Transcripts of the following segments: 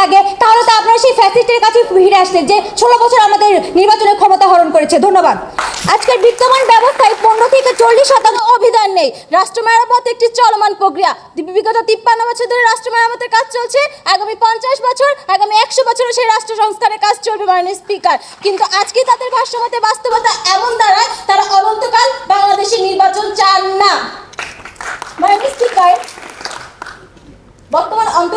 লাগে, তাহলে তো আপনারা সেই ফ্যাসিস্টের কাছে ফিরে আসলেন যে ষোলো বছর আমাদের নির্বাচনের ক্ষমতা হরণ করেছে। ধন্যবাদ। আজকের বিদ্যমান ব্যবস্থায় পনেরো থেকে চল্লিশ শতাংশ অভিধান নেই। রাষ্ট্র মেরামত একটি চলমান প্রক্রিয়া। বিগত তিপ্পান্ন বছর ধরে রাষ্ট্র মেরামতের কাজ চলছে। আগামী পঞ্চাশ বছর, আগামী একশো বছরও সেই রাষ্ট্র সংস্কারের কাজ চলবে মাননীয় স্পিকার। কিন্তু আজকে তাদের ভাষ্যমতে বাস্তবতা এমন দাঁড়ায়, তারা অনন্তকাল বাংলাদেশে নির্বাচন চান না। মাননীয় স্পিকার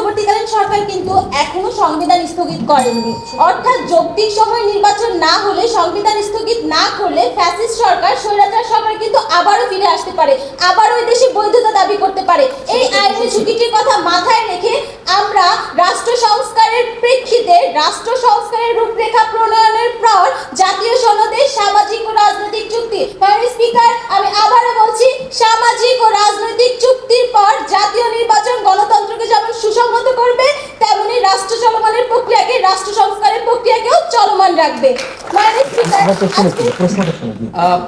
অন্তর্বর্তীকালীন সরকার কিন্তু এখনও সংবিধান স্থগিত করেননি। অর্থাৎ যৌক্তিক সময় নির্বাচন না হলে সংবিধান স্থগিত না করলে ফ্যাসিস্ট সরকার, স্বৈরাচার সরকার কিন্তু আবারও ফিরে আসতে পারে, আবারও এই দেশে বৈধতা দাবি করতে পারে। এই আইনের ঝুঁকিটির কথা মাথায় রেখে আমরা রাষ্ট্র সংস্কারের প্রেক্ষিতে, রাষ্ট্র সংস্কারের রূপরেখা প্রণয়নের পর জাতীয় সনদে সামাজিক ও রাজনৈতিক চুক্তি। স্পিকার আমি আবারও বলছি, সামাজিক ও রাজনৈতিক চুক্তির পর জাতীয় নির্বাচন গণতন্ত্রকে যেমন সুসংহত করবে তেমনি রাষ্ট্র চলমানের প্রক্রিয়াকে রাষ্ট্র সংস্কারের চলমান রাখবে।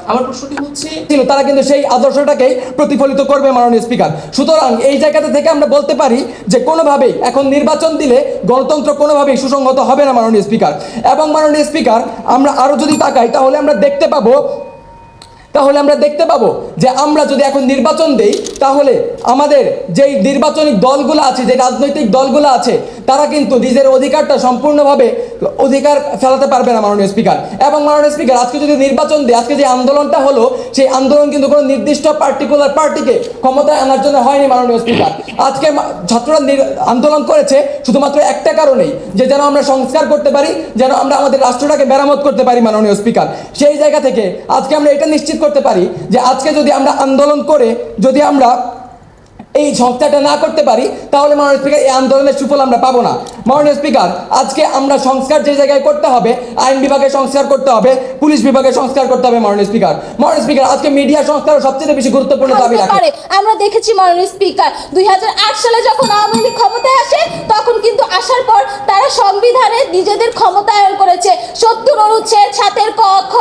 আমার প্রশ্নটি হচ্ছে তারা কিন্তু সেই আদর্শটাকেই প্রতিফলিত করবে মাননীয় স্পিকার। সুতরাং এই জায়গাটা থেকে আমরা বলতে পারি যে কোনোভাবেই এখন নির্বাচন দিলে গণতন্ত্র কোনোভাবেই সুসংহত হবে না মাননীয় স্পিকার। এবং মাননীয় স্পিকার আমরা আরও যদি তাকাই তাহলে আমরা দেখতে পাবো তাহলে আমরা দেখতে পাবো যে আমরা যদি এখন নির্বাচন দেই তাহলে আমাদের যেই নির্বাচনী দলগুলো আছে যে রাজনৈতিক দলগুলো আছে তারা কিন্তু নিজের অধিকারটা সম্পূর্ণভাবে অধিকার ফেলাতে পারবে না মাননীয় স্পিকার। এবং মাননীয় স্পিকার, আজকে যদি নির্বাচন দেয়, আজকে যে আন্দোলনটা হলো, সেই আন্দোলন কিন্তু কোনো নির্দিষ্ট পার্টিকুলার পার্টিকে ক্ষমতায় আনার জন্য হয়নি মাননীয় স্পিকার। আজকে ছাত্ররা আন্দোলন করেছে শুধুমাত্র একটা কারণেই, যে যেন আমরা সংস্কার করতে পারি, যেন আমরা আমাদের রাষ্ট্রটাকে মেরামত করতে পারি মাননীয় স্পিকার। সেই জায়গা থেকে আজকে আমরা এটা নিশ্চিত করতে পারি যে আজকে যদি আমরা আন্দোলন করে, যদি আমরা এই সংস্কারটা না করতে পারি তাহলে মাননীয় স্পিকার এই আন্দোলনের সুফল আমরা পাবো না। মাননীয় স্পিকার আজকে আমরা সংস্কার যে জায়গায় করতে হবে আইন বিভাগে সংস্কার করতে হবে পুলিশ বিভাগে সংস্কার করতে হবে মাননীয় স্পিকার। মাননীয় স্পিকার আজকে মিডিয়া সংস্কার সবচেয়ে বেশি গুরুত্বপূর্ণ দাবি রাখে। আমরা দেখেছি মাননীয় স্পিকার দুই সালে যখন আওয়ামী লীগ ক্ষমতায় আসে তখন কিন্তু আসার পর তারা সংবিধানে নিজেদের ক্ষমতায়ন করেছে। সত্তর অনুচ্ছেদ সাতের ক খ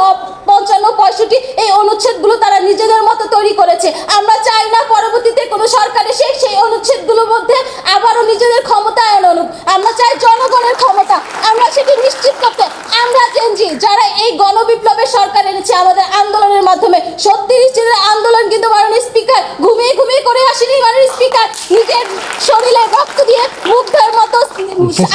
পঞ্চান্ন পঁয়ষট্টি এই অনুচ্ছেদগুলো তারা নিজেদের মতো তৈরি করেছে। আমরা কোনো সরকার এসে সেই অনুচ্ছেদগুলোর মধ্যে আবারও নিজেদের ক্ষমতায়ন অনুক আমরা চাই জনগণের ক্ষমতা। আমরা সেটি নিশ্চিত করতে। আমরা চেঞ্জি যারা এই গণবিপ্লবের সরকার এনেছে, আমাদের আন্দোলনের মাধ্যমে। সত্যি নিশ্চিত আন্দোলন কিন্তু মাননীয় স্পিকার ঘুমিয়ে ঘুমিয়ে করে আসেনি। মাননীয় স্পিকার নিজের শরীরে রক্ত দিয়ে মুখ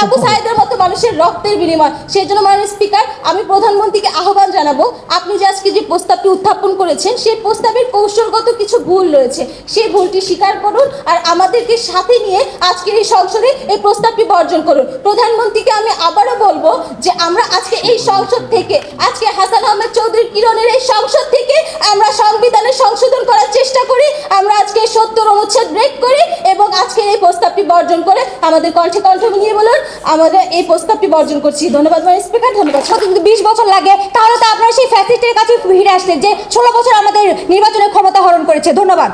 আবু সাহেদের মতো মানুষের রক্তের বিনিময়। সেই জন্য মাননীয় স্পিকার আমি প্রধানমন্ত্রীকে আহ্বান জানাব আপনি যে আজকে যে প্রস্তাবটি উত্থাপন করেছেন সেই প্রস্তাবের কৌশলগত কিছু ভুল রয়েছে। সেই ভুলটি স্বীকার করুন আর আমাদেরকে সাথে নিয়ে আজকের এই সংসদে এই প্রস্তাবটি বর্জন করুন। প্রধানমন্ত্রীকে আমি আবারও বলব যে আমরা আজকে এই সংসদ থেকে আজকে হাসান আহমেদ চৌধুরী কিরণের এই সংসদ থেকে আমরা সংবিধানের সংশোধন করার চেষ্টা করি। আমরা আজকে সত্তর অনুচ্ছেদ ব্রেক করি এবং আজকে এই প্রস্তাবটি বর্জন করে আমাদের কণ্ঠে কণ্ঠ মিলিয়ে বলুন, আমাদের এই প্রস্তাবটি বর্জন করছি। ধন্যবাদ মানে স্পিকার, ধন্যবাদ। কিন্তু বিশ বছর লাগে, তাহলে তো আপনারা সেই ফ্যাসিস্টের কাছে ফিরে আসলেন যে ষোলো বছর আমাদের নির্বাচনের ক্ষমতা হরণ করেছে। ধন্যবাদ।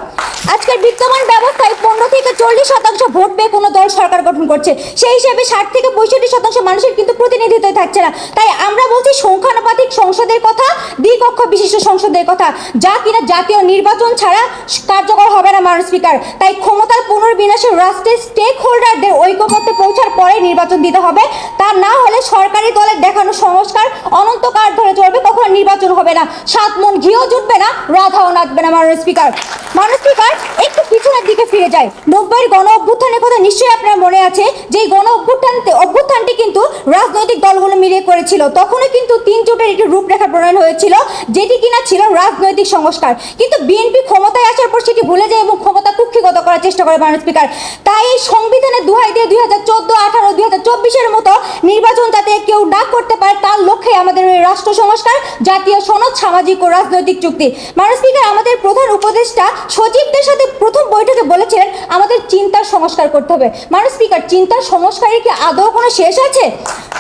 আজকের বিদ্যমান ব্যবস্থায় পনেরো থেকে চল্লিশ শতাংশ ভোট পেয়ে কোনো দল সরকার গঠন করছে। সেই হিসেবে ষাট থেকে পঁয়ষট্টি শতাংশ মানুষের কিন্তু প্রতিনিধিত্ব থাকছে না। তাই আমরা বলছি সংখ্যানুপাতিক সংসদের কথা দ্বিকক্ষ বিশিষ্ট সংসদের কথা। যা কিনা জাতীয় নির্বাচন ছাড়া কার্যকর হবে না, মাননীয় স্পিকার। তাই ক্ষমতার পুনর্বিন্যাসে রাষ্ট্রের স্টেক হোল্ডারদের ঐক্যমত্যে পৌঁছার পরে নির্বাচন দিতে হবে। তা না হলে সরকারি দলের দেখানো সংস্কার অনন্তকাল ধরে চলবে, কখনো নির্বাচন হবে না। সাত মন ঘিও জুটবে না, রাধাও নাচবে না, মাননীয় স্পিকার। মাননীয় স্পিকার, একটু পিছনের দিকে ফিরে যায় নব্বইয়ের গণ অভ্যুত্থানের কথা নিশ্চয়ই আপনার মনে আছে। যে গণ অভ্যুত্থানতে অভ্যুত্থানটি কিন্তু রাজনৈতিক দলগুলো মিলিয়ে করেছিল। তখনও কিন্তু তিন জোটের একটি রূপরেখা প্রণয়ন হয়েছিল, যেটি কিনা ছিল রাজনৈতিক সংস্কার। কিন্তু বিএনপি ক্ষমতায় আসার পর সেটি ভুলে যায় এবং ক্ষমতা কুক্ষিগত করার চেষ্টা করে মাননীয় স্পিকার। তাই এই সংবিধানে দুহাই দিয়ে দুই হাজার চোদ্দ, আঠারো, দুই হাজার চব্বিশের মতো নির্বাচন যাতে কেউ না করতে পারে, তার লক্ষ্যে আমাদের রাষ্ট্র সংস্কার, জাতীয় সনদ, সামাজিক ও রাজনৈতিক চুক্তি। মাননীয় স্পিকার, আমাদের প্রধান উপদেষ্টা সচিবদের সাথে প্রথম বৈঠকে বলেছিলেন, আমাদের চিন্তার সংস্কার করতে হবে। মাননীয় স্পিকার, চিন্তার সংস্কারের কি আদৌ কোনো শেষ আছে?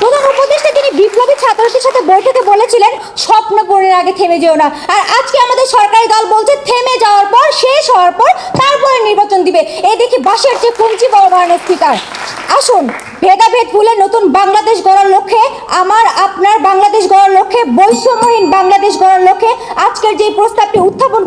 প্রধান উপদেষ্টা তিনি বিপ্লবী ছাত্রদের সাথে বৈঠকে বলেছিলেন স্বপ্ন পূরণের আগে থেমে যেও না। আর আজকে আমাদের সরকারি দল বলছে থেমে যাওয়ার পর, শেষ হওয়ার পর তারপরে নির্বাচন দিবে। এই দেখি বাসের যে কমছি বড় ধরনের স্পিকার আসুন, ভেদাভেদ ভুলে নতুন বাংলাদেশ গড়ার লক্ষ্যে, আমার, আপনার বাংলাদেশ গড়ার লক্ষ্যে, বৈষম্যহীন বাংলাদেশ গড়ার লক্ষ্যে আজকের যে প্রস্তাবটি উত্থাপন